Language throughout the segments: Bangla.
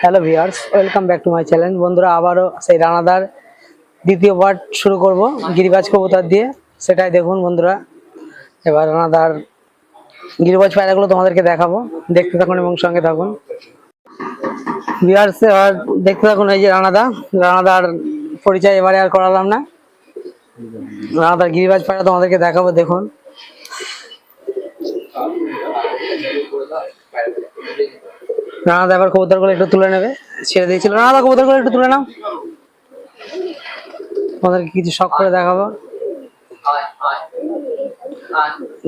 Hello viewers welcome back to my channel বন্ধুরা, আবারও সেই রানাদার দ্বিতীয় পার্ট শুরু করব, গিরিবাজ কবুতর দিয়ে। সেটাই দেখুন বন্ধুরা। এবার রানাদার গিরিবাজ পায়রাগুলো তোমাদেরকে দেখাবো। দেখতে থাকুন এবং সঙ্গে থাকুন। ভিউয়ার্স এবার দেখতে থাকুন এই যে রানাদা। রানাদার পরিচয় এবারে আর করালাম না। রানাদার গিরিবাজ পায়রা তোমাদেরকে দেখাবো, দেখুন। রানাদা এবার কবুতরগুলো একটু তুলে নেবে। ছেড়ে দিয়েছিল। রানাদা কবুতরগুলো একটু তুলে নাও। তোমাদেরকে কিছু শখ করে দেখাবো।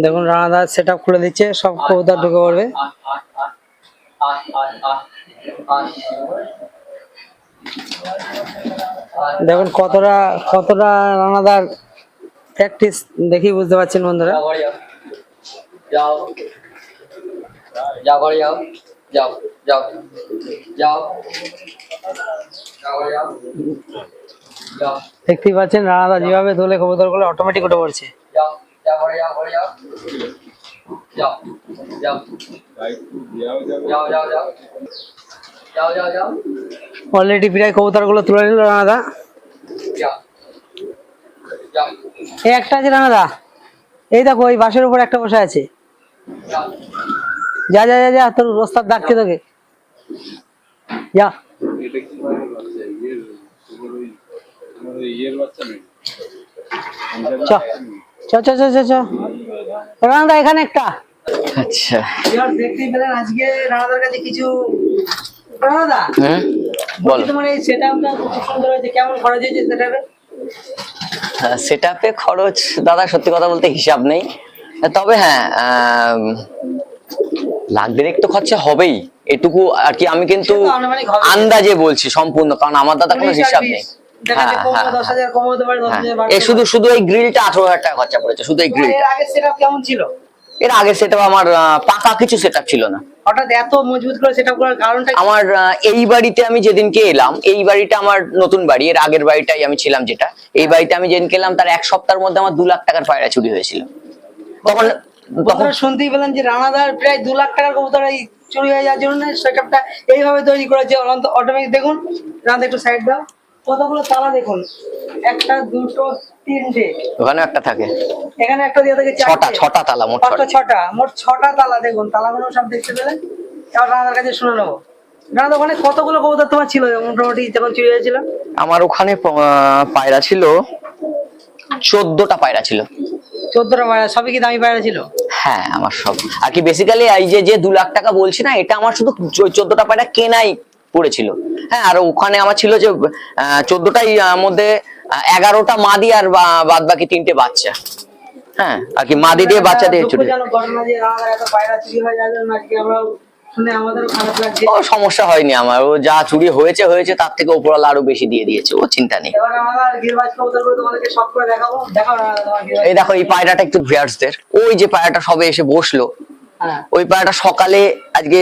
দেখুন, রানাদা সেট আপ খুলে দিচ্ছে। সব কবুতর ঢুকে পড়বে। দেখুন, কতটা কতটা রানাদার প্র্যাকটিস দেখেই বুঝতে পারছেন বন্ধুরা। যাও যাও যাও। যাও। যাও। রানা দা যেভাবে দোলে কবুতরগুলো অটোমেটিক উঠে পড়ছে। অলরেডি প্রায় কবুতরগুলো তুলে নিল রানা দা এই একটা আছে রানা দা এই দেখো ওই বাসের উপর একটা বসে আছে। যা যা যা তোর রোস্তার ডাকছে তোকে। যা এটা কি ধরনের বাচ্চা ইয়ের তোমার ওই তোমার ইয়ের বাচ্চা নেই চ চ চ চ চ চ। রানাদা এখানে একটা। আচ্ছা। দেখতেই পেলেন আজকে রানাদার কাছে কিছু রানাদা হুম বলছি তোমার এই সেটআপটা খুব সুন্দর হয়েছে। কেমন খরচ হয়েছে সেটআপে সেট আপে খরচ দাদা সত্যি কথা বলতে হিসাব নেই। তবে হ্যাঁ লাখ দেড়েক তো খরচা হবেই। এটুকু আর কি আমি কিন্তু হবে। আন্দাজে বলছি সম্পূর্ণ কারণ আমার দাদা কোনো হিসাব নেই। হ্যাঁ, হ্যাঁ, হ্যাঁ। এ শুধু শুধু এই গ্রিলটা আঠারো হাজার টাকা খরচা পড়েছে শুধু এই গ্রিলটা সেটআপ কেমন ছিল? এর আগে সেটা আমার পাকা কিছু সেট ছিল না। হঠাৎ এত মজবুত করে সেটআপ করার কারণটা আমার এই বাড়িতে আমি যেদিনকে এলাম এই বাড়িটা আমার নতুন বাড়ি এর আগের বাড়িটাই আমি ছিলাম যেটা এই বাড়িতে আমি যেদিনকে এলাম তার এক সপ্তাহের মধ্যে আমার দু লাখ টাকার পায়রা চুরি হয়েছিল। তখন বন্ধুরা শুনতেই পেলেন যে রানাদার প্রায় দু লাখ টাকার কবুতর এই চুরি হয়ে যাওয়ার জন্য সেটআপটা এইভাবে তৈরি করেছে। অটোমেটিক দেখুন রানাদা একটু সাইড দাও। কতগুলো তালা দেখুন? একটা দুটো তিনটে। ওখানে একটা থাকে। এখানে একটা দিয়ে থাকে ছটা ছটা তালা মোট ছটা। ছটা মোট ছটা তালা দেখুন। তালাগুলো সব দেখতে পেলেন? এবার রানাদার কাছে শুনে নেব। রানাদা ওখানে কতগুলো কবুতর তোমার ছিল? মোটামুটি যখন চুরি হয়েছিল? আমার ওখানে পায়রা ছিল। চোদ্দটা পায়রা ছিল। চোদ্দটা পায়রা সবই কি দামি পায়রা ছিল? হ্যাঁ আমার সব। আর কি বেসিক্যালি এই যে যে দু লাখ টাকা বলছি না এটা আমার শুধু চোদ্দটা পায়রা কেনাই পড়েছিল। হ্যাঁ আর ওখানে আমার ছিল যে চোদ্দটাই মধ্যে এগারোটা মাদি আর বাদ বাকি তিনটে বাচ্চা। হ্যাঁ আর কি মাদি দিয়ে বাচ্চা দিয়ে ও সমস্যা হয়নি আমার। ও যা চুরি হয়েছে হয়েছে তার থেকে উপরওয়ালা আরও বেশি দিয়ে দিয়েছে। ও চিন্তা নেই। এই দেখো এই পায়রাটা একটু ভিয়ার্সদের। ওই যে পায়রাটা সবে এসে বসল। ওই পায়রাটা সকালে আজকে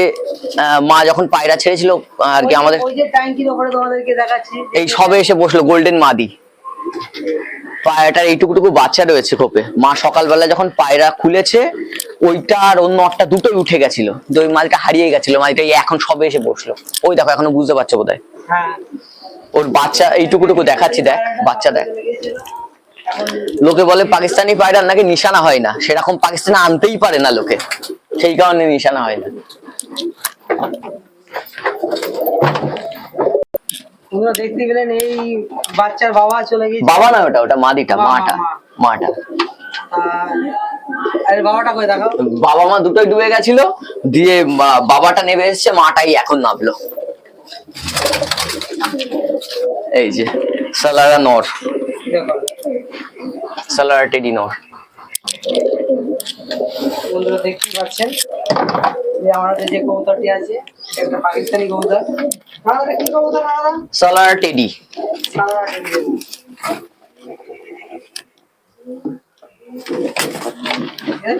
মা যখন পায়রা ছেড়েছিল আর কি আমাদের এই সবে এসে বসল গোল্ডেন মাদি পায়রাটার এইটুকুটুকু বাচ্চা রয়েছে খোপে। মা সকালবেলা যখন পায়রা খুলেছে, ওইটা আর অন্য একটা দুটোই উঠে গেছিল। তো ওই মালটা হারিয়ে গেছিল, মালটা এখন সবে এসে বসল। ওই দেখো, এখনও বুঝতে পারছ হ্যাঁ ওর বাচ্চা, এইটুকুটুকু দেখাচ্ছি, দেখ, বাচ্চা দেখ। লোকে বলে পাকিস্তানি পায়রার নাকি নিশানা হয় না। সেরকম পাকিস্তানে আনতেই পারে না লোকে। সেই কারণে নিশানা হয় না। তোমরা দেখতে পেলেন এই বাচ্চার বাবা চলে গিয়েছে। বাবা না ওটা ওটা মাদিটা মাটা। মাটা। আর বাবাটা কই বাবা মা দুটোই ডুবে গেছিল দিয়ে বাবাটা নেমে এসছে মাটাই এখন নামলো। এই যে সালারা নর। সালারা টেডি নর। বন্ধুরা দেখতেই পাচ্ছেন? যে আমাদের যে কবুতরটি আছে একটা পাকিস্তানি কবুতর। আমাদের কি কবুতর আলাদা সালারা টেডি।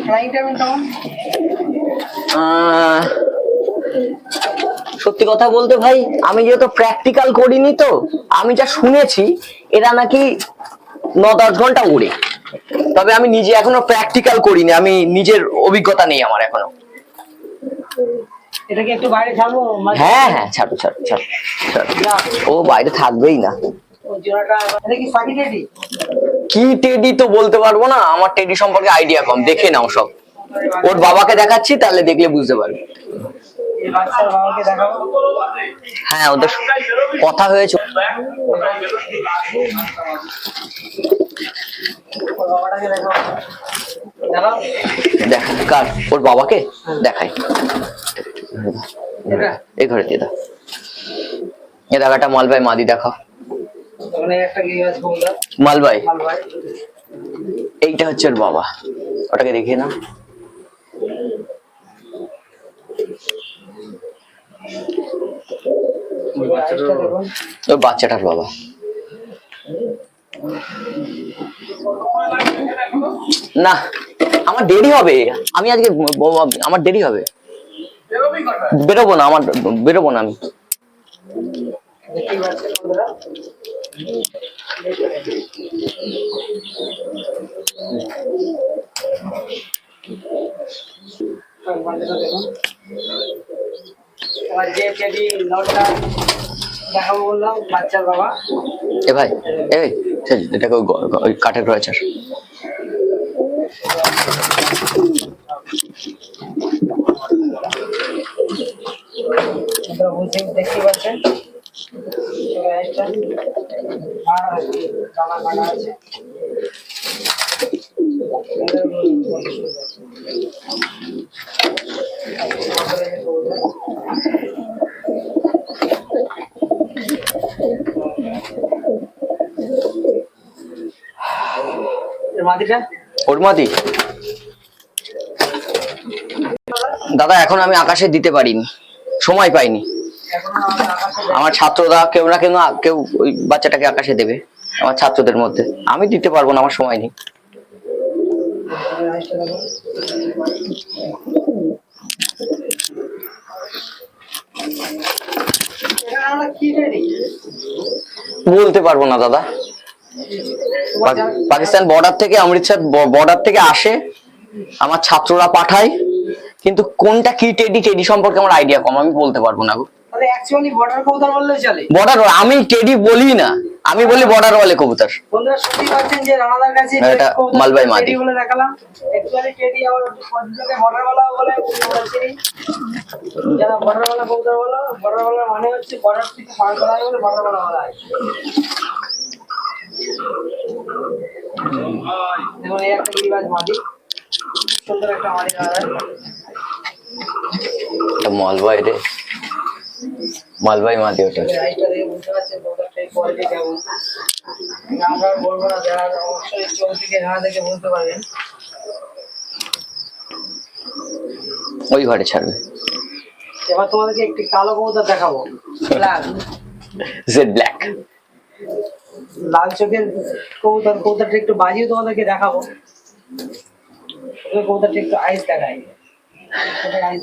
ফ্লাইং টাইম কেমন? আহ, সত্যি কথা বলতে ভাই আমি যেহেতু প্র্যাকটিক্যাল করিনি তো আমি যা শুনেছি এরা নাকি ন দশ ঘণ্টা উড়ে তবে আমি নিজে এখনও প্র্যাকটিক্যাল করিনি আমি নিজের অভিজ্ঞতা নেই আমার এখনও। এটা একটু বাইরে ছাড়বো? হ্যাঁ হ্যাঁ ছাড়ো ছাড়ো ছাড়ো। ও বাইরে থাকবেই না। কি টেডি? তো বলতে পারব না আমার টেডি সম্পর্কে আইডিয়া কম দেখে নাও সব। ওর বাবাকে দেখাচ্ছি তাহলে দেখলে বুঝতে পারবে। হ্যাঁ ওদের কথা হয়েছে। দেখ কার? ওর বাবাকে? দেখাই। এই ঘরে দিয়ে দাও। এ দেখাটা মালবাই মাদি দেখাও। মালবাই। এইটা হচ্ছে ওর বাবা। ওটাকে দেখিয়ে না ওই বাচ্চাটার বাবা। না আমার দেরি হবে। আমি আজকে আমার দেরি হবে। বেরোবো না আমার বেরোবো না আমি। যে টেডি নটটা এ ভাই এ ভাই, এটাকে ওই কাঠের বুঝতে দেখতেই পাচ্ছেন? আছে। মাটিটা? ওর মাতি দাদা এখন আমি আকাশে দিতে পারিনি। সময় পাইনি। আমার ছাত্ররা কেউ না কেউ কেউ ওই বাচ্চাটাকে আকাশে দেবে আমার ছাত্রদের মধ্যে। আমি দিতে পারব না আমার সময় নেই। বলতে পারব না দাদা। পাকিস্তান বর্ডার থেকে অমৃতসর বর্ডার থেকে আসে আমার ছাত্ররা পাঠায়। কিন্তু কোনটা কি টেডি টেডি সম্পর্কে আমার আইডিয়া কম আমি বলতে পারব না আমি বলি না আমি বলি মালবাই মানে হচ্ছে দেখুন এই একটা গিরিবাজ মাদি সুন্দর একটা মাদি মালবাই রে। মালবাই মাদি ওটা আমরা বলব না যারা অবশ্যই না দেখে বুঝতে পারবেন। ওই ঘরে ছাড়বে। এবার তোমাদেরকে একটি কালো কবুতর দেখাবো। ব্ল্যাক লাল চোখের কবুতর কবুতরটা একটু বাজিয়ে তোমাদেরকে দেখাবো। ওই কবুতরটা একটু আইস দেখাই। আইস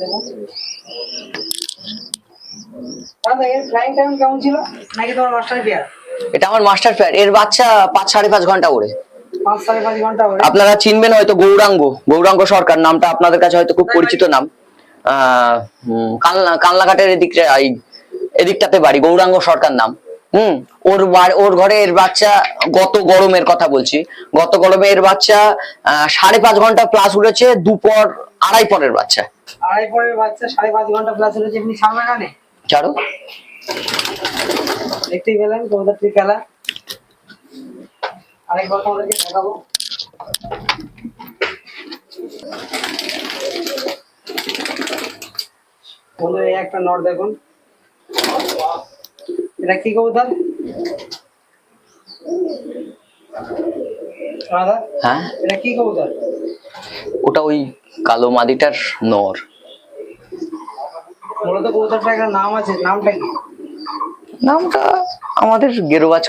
দাদা এর ফ্লাইং টাইম কেমন ছিল? নাকি তোমার মাস্টার পেয়ার এটা আমার মাস্টার প্যাড এর বাচ্চা পাঁচ সাড়ে পাঁচ ঘণ্টা ওড়ে। আপনারা চিনবেন হয়তো গৌরাঙ্গ গৌরাঙ্গ সরকার নামটা আপনাদের কাছে হয়তো খুব পরিচিত নাম। আহ, উম, কালনা কালনাঘাটের এদিকটা এই এদিকটাতে বাড়ি গৌরাঙ্গ সরকার নাম। হুম। ওর ওর ঘরে এর বাচ্চা গত গরমের কথা বলছি। গত গরমে এর বাচ্চা সাড়ে পাঁচ ঘণ্টা প্লাস উড়েছে দুপর আড়াই পরের বাচ্চা। আড়াই পরের বাচ্চা সাড়ে পাঁচ ঘণ্টা প্লাস হয়েছে এমনি ছাড়বে না নে? ছাড়ো। দেখতেই পেলেন কবুতরটি খেলা? আরেকবার তোমাদেরকে দেখাবো। একটা নট দেখুন। এটা কি কবুতর? দাদা হ্যাঁ? এটা কি কবুতর? ওটা ওই কালো মাদিটার নর। মূলত কবুতরটা একটা নাম আছে নামটা কি? নামটা আমাদের গেরুবাজ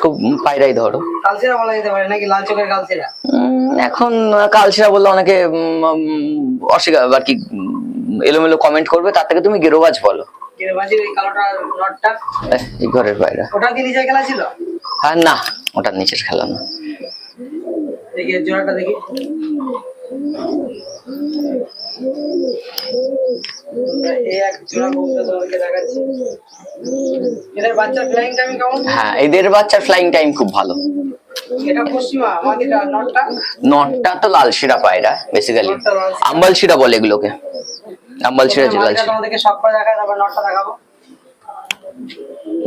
পায়রাই ধরো। কালচেরা বলা যেতে পারে নাকি লাল চোখের কালচেরা? এখন কালচিরা বললে অনেকে অস্বীকার আর কি এলোমেলো কমেন্ট করবে তার থেকে তুমি গেরোবাজ বলো। বাজির ওই কালোটা নটটা এই ঘরের বাইরে। ওটা কি খেলা ছিল? হ্যাঁ না নিচের খেলা না। দেখি জোড়াটা দেখি। এদের বাচ্চার ফ্লাইং টাইম হ্যাঁ এদের বাচ্চার ফ্লাইং টাইম খুব ভালো। নটটা? তো লাল শিরা পায়রা বেসিক্যালি আম্বাল শিরা বলে এগুলোকে। আম্বাল শিরা যে লাল তোমাদেরকে সব করে দেখায় তারপর নটটা দেখাবো।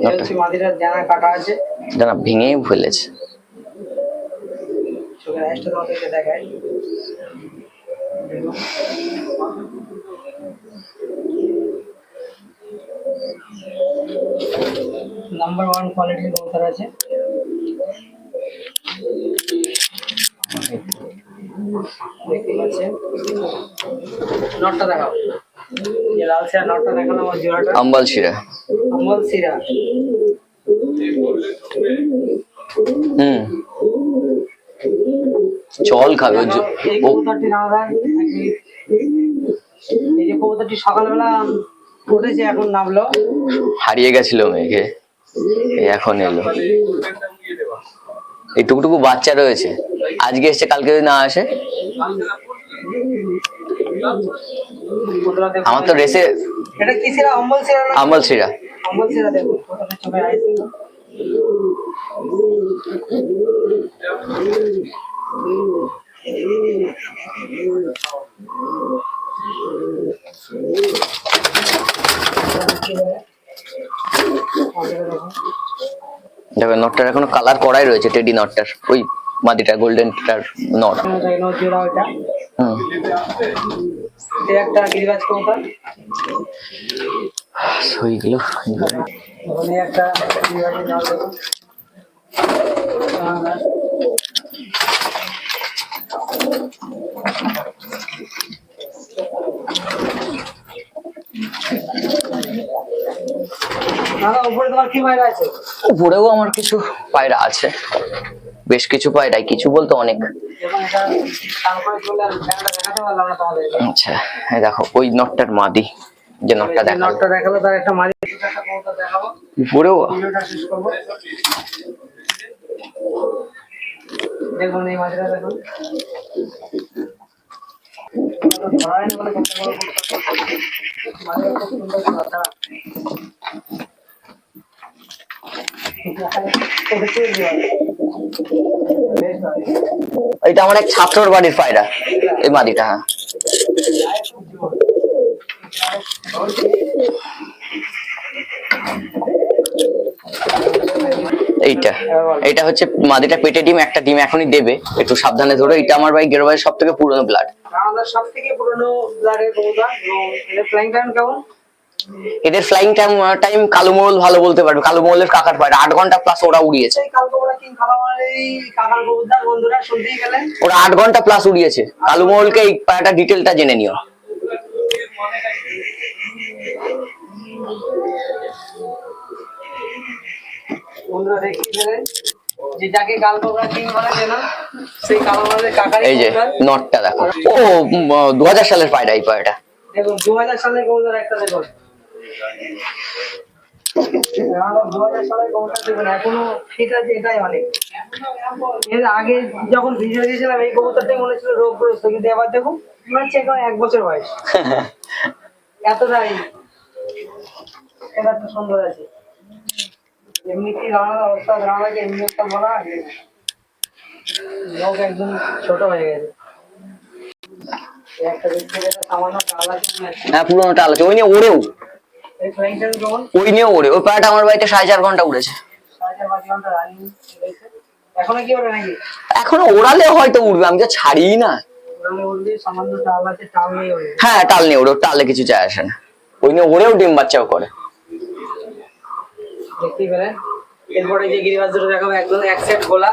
হচ্ছে মাদিটার জানা কাটা আছে। জানা ভেঙেই ফেলেছে। চোখের আইসটা তোমাদেরকে দেখায় নাম্বার ওয়ান কোয়ালিটির কবুতর আছে। দেখতে পাচ্ছেন। নটটা দেখাও আমার জোড়াটা। আম্বাল শিরা। হুম। জল খাবে ও এই যে কবুতরটি সকালবেলা উঠেছে এখন নামলো। হারিয়ে গেছিল এই এখন এলো। এই টুকটুকু বাচ্চা রয়েছে। আজকে এসছে কালকে যদি না আসে। আমার তো রেসে এটা কি সিরা অম্বল সিরা না? অম্বল সিরা আইছে। দেখো নটটার এখনও কালার করাই রয়েছে টেডি নটটার ওই মাদিটা গোল্ডেনটার নট একটা গিরিবাজ কবুতর ওইগুলো ওখানে একটা নাম দেখুন। আহ, দাদা উপরেও আমার কিছু পায়রা আছে। বেশ কিছু পায়রাই কিছু বলতে অনেক। আচ্ছা দেখো ওই নটটার মাদি যে নটটা দেখাল। নটটা দেখাল তার একটা মাঝে দেখাবো। উপরেও? দেখুন এই দেখুন। এটা আমার এক ছাত্রর বাড়ির পায়রা। এই মাদিটা হ্যাঁ। এইটা এটা হচ্ছে মাদিটা পেটে ডিম, একটা ডিম এখনই দেবে। একটু সাবধানে ধরো, এটা আমার ভাই গেরো সব থেকে পুরনো ব্লাড সব থেকে পুরোনো ব্লাডের কবুতর এবং এদের ফ্লাইং টাইম কেমন? এদের ফ্লাইং টাইম টাইম কালো মোড়ল ভালো বলতে পারবে। কালো মোড়লের কাকার পায়রা। আট ঘণ্টা প্লাস ওরা উড়িয়েছে। ওরা আট ঘণ্টা প্লাস উড়িয়েছে। কালো মোড়লকে এই পায়রাটা ডিটেলটা জেনে নিও। বন্ধুরা দেখিয়ে কিং বলে যেন সেই এই যে নটটা দেখো। ও দু হাজার সালের পায়রা এই পায়রাটা দেখুন সালের কবুতর একটা আগে যখন ভিডিও দিয়েছিলাম এই কবুতরটাই মনে ছিল রোগগ্রস্ত কিন্তু এবার দেখুন মনে হচ্ছে এখন এক বছর বয়স। এতটাই। এটা তো সুন্দর আছে। এমনিতেই রানার অবস্থা রানাকে এমনি একটা বলা একদম ছোট হয়ে গেছে। হ্যাঁ পুরোনোটা ওই নিয়ে ওই নিয়ে ওই আমার বাড়িতে সাড়ে চার ঘণ্টা উড়েছে। এখনও ওড়ালে হয়তো উড়বে আমি তো ছাড়ি না। হ্যাঁ টাল নিয়ে ওড়ে টালে কিছু যায় আসে না। ওই নিয়ে ওড়েও ডিম বাচ্চাও করে। দেখতেই পেলেন। এরপরে যে গিরিবাজ দুটো দেখাবো একদম এক সেট গোলা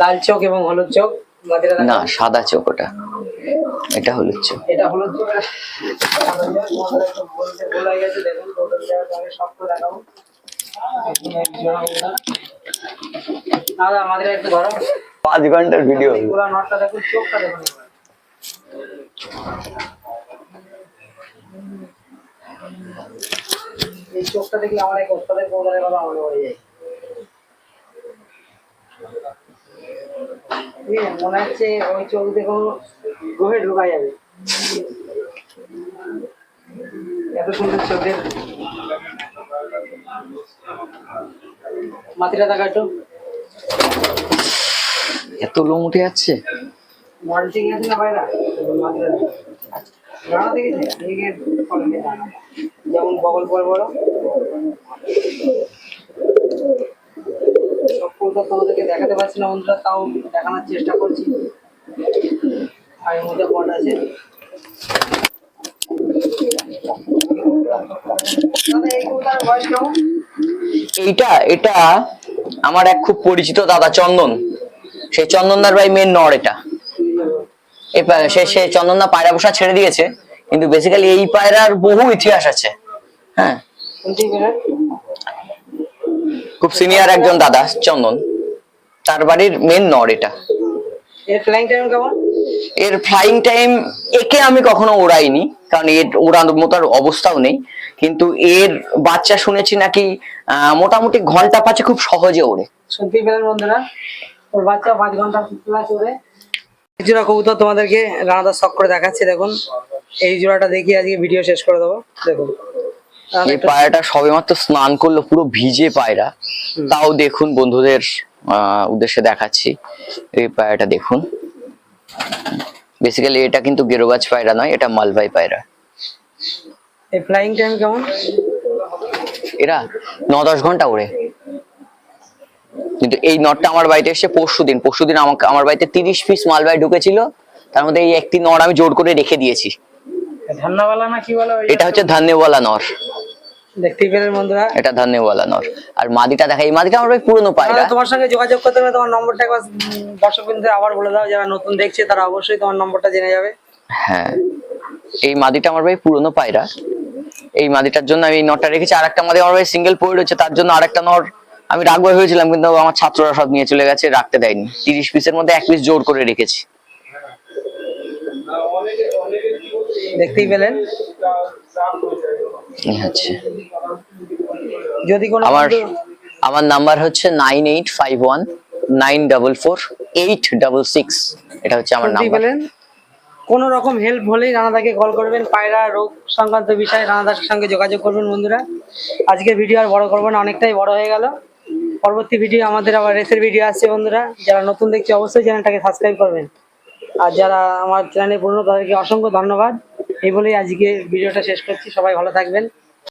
লাল চোখ এবং হলুদ চোখ। না সাদা চোখ ওটা। এটা হলুদ চোখ। এটা হলুদ চোখ। হয়ে গেছে দেখুন সব করে দেখাবো। পাঁচ ঘণ্টার ভিডিও নটটা দেখুন চোখটা দেখুন। এই চোখটা দেখলে আমার এক ওস্তাদের কবুতরের কথা মনে পড়ে যায় আছে? মনে হচ্ছে ওই চোখ দেখো গভে ঢোকা যাবে এত সুন্দর চোখের মাটিটা দেখা একটু এত লোম উঠে যাচ্ছে মল্টিং আছে না বাইরা মাটিটা দেখা। রানা দেখেছে। যেমন বগল বড় বড় সব ফুল তো তোমাদেরকে দেখাতে পারছি না বন্ধুরা তাও দেখানোর চেষ্টা করছি। আর এর মধ্যে বট আছে। এইটা এটা আমার এক খুব পরিচিত দাদা চন্দন। সেই চন্দনদার ভাই মেন নর এটা। সে সে চন্দনদা পায়রা বসা ছেড়ে দিয়েছে কিন্তু বেসিক্যালি এই পায়রার বহু ইতিহাস আছে। হ্যাঁ। খুব সিনিয়র একজন দাদা চন্দন। তার বাড়ির মেন নর এটা। এর ফ্লাইং টাইম কেমন? এর ফ্লাইং টাইম একে আমি কখনো ওড়াইনি কারণ এর ওড়ানোর মতো আর অবস্থাও নেই। কিন্তু এর বাচ্চা শুনেছি নাকি মোটামুটি ঘণ্টা পাঁচে খুব সহজে ওড়ে। শুনতেই পেলেন বন্ধুরা ওর বাচ্চা পাঁচ ঘণ্টা প্লাস জোড়া কবুতর তোমাদেরকে রানাদার শখ করে দেখাচ্ছে দেখুন। এই জোড়াটা দেখি আজকে ভিডিও শেষ করে দেবো। দেখুন। এই পায়রাটা সবেমাত্র স্নান করল পুরো ভিজে পায়রা। তাও দেখুন বন্ধুদের আহ, উদ্দেশ্যে দেখাচ্ছি। এই পায়রাটা দেখুন। বেসিক্যালি এটা কিন্তু গেরোবাজ পায়রা নয় এটা মালভাই পায়রা। এই ফ্লাইং টাইম কেমন? এরা ন দশ ঘণ্টা ওড়ে। কিন্তু এই নটটা আমার বাড়িতে এসে পরশু দিন। পরশু দিন আমাকে আমার বাড়িতে তিরিশ পিস মালবাই ঢুকেছিল। তার মধ্যে এই একটি নর আমি জোর করে রেখে দিয়েছি। ধান্নাওয়ালা না কি বলে এটা হচ্ছে ধান্যওয়ালা নর। দেখতেই পেলেন বন্ধুরা। এটা নর আর মাদিটা দেখা এই মাদিটা আমার ভাই পুরনো পায়রা। তোমার সঙ্গে যোগাযোগ করতে তোমার নম্বরটা একবার দর্শক আবার বলে দাও যারা নতুন দেখছে তারা অবশ্যই তোমার নম্বরটা জেনে যাবে। হ্যাঁ। এই মাদিটা আমার ভাই পুরনো পায়রা। এই মাদিটার জন্য আমি এই নটটা রেখেছি। আর একটা মাদি আমার ভাই সিঙ্গেল পড়ে রয়েছে তার জন্য আরেকটা নর আমি রাখব হয়েছিলাম কিন্তু আমার ছাত্ররা সব নিয়ে চলে গেছে রাখতে দেয়নি। তিরিশ পিসের মধ্যে এক পিস জোর করে রেখেছি। দেখতেই পেলেন। হচ্ছে যদি কোনো আমার আমার নাম্বার হচ্ছে nine eight five one nine double four eight double six. এটা হচ্ছে আমার নাম্বার। কোনো রকম হেল্প হলেই রানাদাকে কল করবেন। পায়রা রোগ সংক্রান্ত বিষয়ে রানাদার সঙ্গে যোগাযোগ করবেন বন্ধুরা। আজকের ভিডিও আর বড় করব না অনেকটাই বড় হয়ে গেল। পরবর্তী ভিডিও আমাদের আবার রেসের ভিডিও আসছে বন্ধুরা। যারা নতুন দেখছে অবশ্যই চ্যানেলটাকে সাবস্ক্রাইব করবেন। আর যারা আমার চ্যানেলে পুরনো তাদেরকে অসংখ্য ধন্যবাদ। এই বলেই আজকে ভিডিওটা শেষ করছি। সবাই ভালো থাকবেন।